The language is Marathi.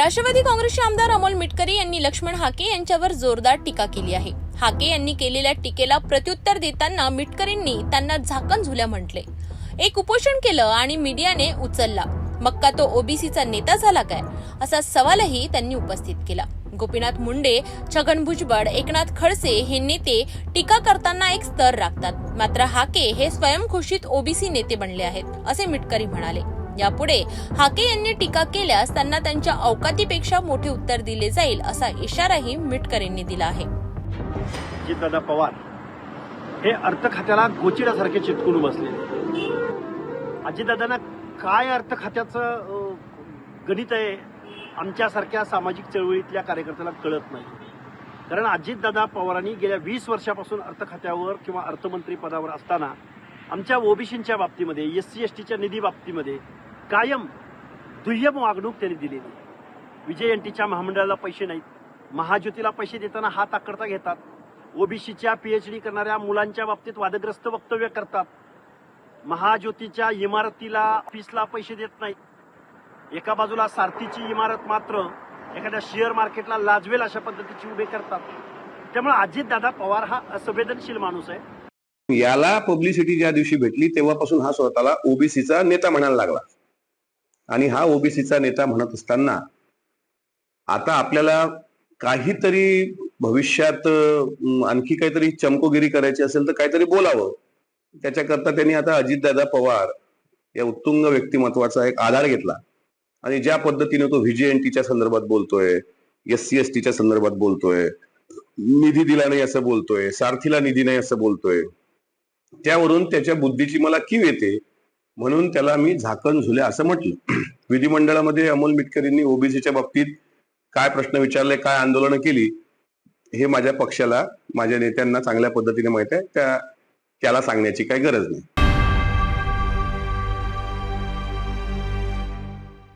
राष्ट्रवादी काँग्रेसचे आमदार अमोल मिटकरी यांनी लक्ष्मण हाके यांच्यावर जोरदार टीका केली आहे. हाके यांनी केलेल्या टीकेला प्रत्युत्तर देताना मिटकरींनी त्यांना झाकण झुल्या म्हटले. एक उपोषण केलं आणि मीडियाने उचलला. मग का तो ओबीसीचा नेता झाला काय? असा सवालही त्यांनी उपस्थित केला. गोपीनाथ मुंडे छगन भुजबळ एकनाथ खडसे हे नेते टीका करताना एक स्तर राखतात. मात्र हाके हे स्वयंघोषित ओबीसी नेते बनले आहेत असे मिटकरी म्हणाले. यापुढे हाके यांनी टीका केल्यास त्यांना त्यांच्या अवकातीपेक्षा मोठे उत्तर दिले जाईल असा इशाराही मिटकरींनी दिला आहे. अजितदादा पवार हे अर्थ खात्याला गोचिडासारखे चिटकून बसले. अजितदादांना काय अर्थ खात्याचं गणित आहे आमच्यासारख्या सामाजिक चळवळीतल्या कार्यकर्त्याला कळत नाही. कारण अजितदादा पवारांनी गेल्या वीस वर्षापासून अर्थ खात्यावर किंवा अर्थमंत्री पदावर असताना आमच्या ओबीसींच्या बाबतीमध्ये एस सी एस टीच्या निधी बाबतीमध्ये कायम दुय्यम वागणूक त्यांनी दिलेली विजय एन टीच्या महामंडळाला पैसे नाहीत. महाज्योतीला पैसे देताना हात आकडता घेतात. ओबीसीच्या डी करणाऱ्या मुलांच्या बाबतीत वादग्रस्त वक्तव्य करतात. महाज्योतीच्या इमारतीला ऑफिसला पैसे देत नाहीत. एका बाजूला सारथीची इमारत मात्र एखाद्या शेअर मार्केटला लाजवेल अशा पद्धतीची उभे करतात. त्यामुळे अजितदादा पवार हा असंवेदनशील माणूस आहे. याला पब्लिसिटी ज्या दिवशी भेटली तेव्हापासून हा स्वतःला ओबीसीचा नेता म्हणायला लागला. आणि हा ओबीसीचा नेता म्हणत असताना आता आपल्याला काहीतरी भविष्यात आणखी काहीतरी चमकोगिरी करायची असेल तर काहीतरी बोलावं. त्याच्याकरता त्यांनी आता अजितदादा पवार या उत्तुंग व्यक्तिमत्वाचा एक आधार घेतला. आणि ज्या पद्धतीने तो व्हीजीएनटीच्या संदर्भात बोलतोय एस सी एस टीच्या संदर्भात बोलतोय निधी दिला नाही असं बोलतोय सारथीला निधी नाही असं बोलतोय त्यावरून त्याच्या बुद्धीची मला कीव येते म्हणून त्याला मी झाकण झुल्या असं म्हटलं. विधिमंडळामध्ये अमोल मिटकरींनी ओबीसीच्या बाबतीत काय प्रश्न विचारले काय आंदोलनं केली हे माझ्या पक्षाला माझ्या नेत्यांना चांगल्या पद्धतीने माहीत आहे. त्या त्याला सांगण्याची काही गरज नाही.